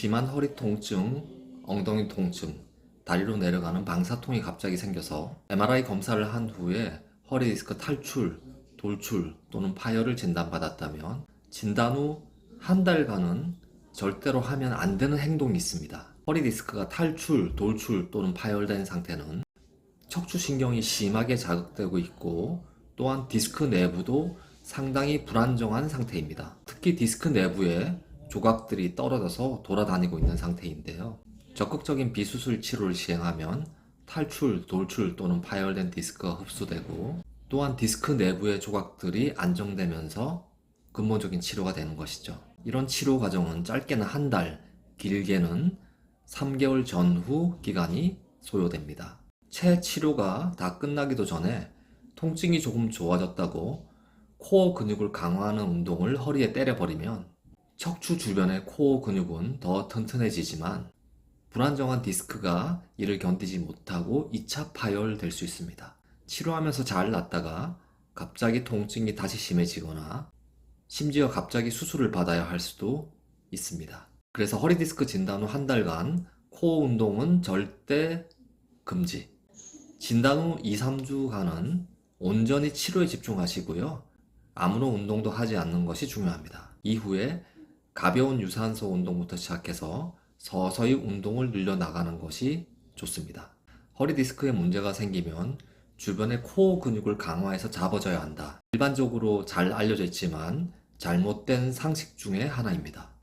심한 허리 통증, 엉덩이 통증, 다리로 내려가는 방사통이 갑자기 생겨서 MRI 검사를 한 후에 허리 디스크 탈출, 돌출 또는 파열을 진단받았다면 진단 후 한 달간은 절대로 하면 안 되는 행동이 있습니다. 허리 디스크가 탈출, 돌출 또는 파열된 상태는 척추신경이 심하게 자극되고 있고 또한 디스크 내부도 상당히 불안정한 상태입니다. 특히 디스크 내부에 조각들이 떨어져서 돌아다니고 있는 상태인데요. 적극적인 비수술 치료를 시행하면 탈출, 돌출 또는 파열된 디스크가 흡수되고 또한 디스크 내부의 조각들이 안정되면서 근본적인 치료가 되는 것이죠. 이런 치료 과정은 짧게는 한 달, 길게는 3개월 전후 기간이 소요됩니다. 채 치료가 다 끝나기도 전에 통증이 조금 좋아졌다고 코어 근육을 강화하는 운동을 허리에 때려버리면 척추 주변의 코어 근육은 더 튼튼해지지만 불안정한 디스크가 이를 견디지 못하고 2차 파열될 수 있습니다. 치료하면서 잘 낫다가 갑자기 통증이 다시 심해지거나 심지어 갑자기 수술을 받아야 할 수도 있습니다. 그래서 허리 디스크 진단 후 한 달간 코어 운동은 절대 금지. 진단 후 2, 3주간은 온전히 치료에 집중하시고요. 아무런 운동도 하지 않는 것이 중요합니다. 이후에 가벼운 유산소 운동부터 시작해서 서서히 운동을 늘려나가는 것이 좋습니다. 허리 디스크에 문제가 생기면 주변의 코어 근육을 강화해서 잡아줘야 한다. 일반적으로 잘 알려져 있지만 잘못된 상식 중에 하나입니다.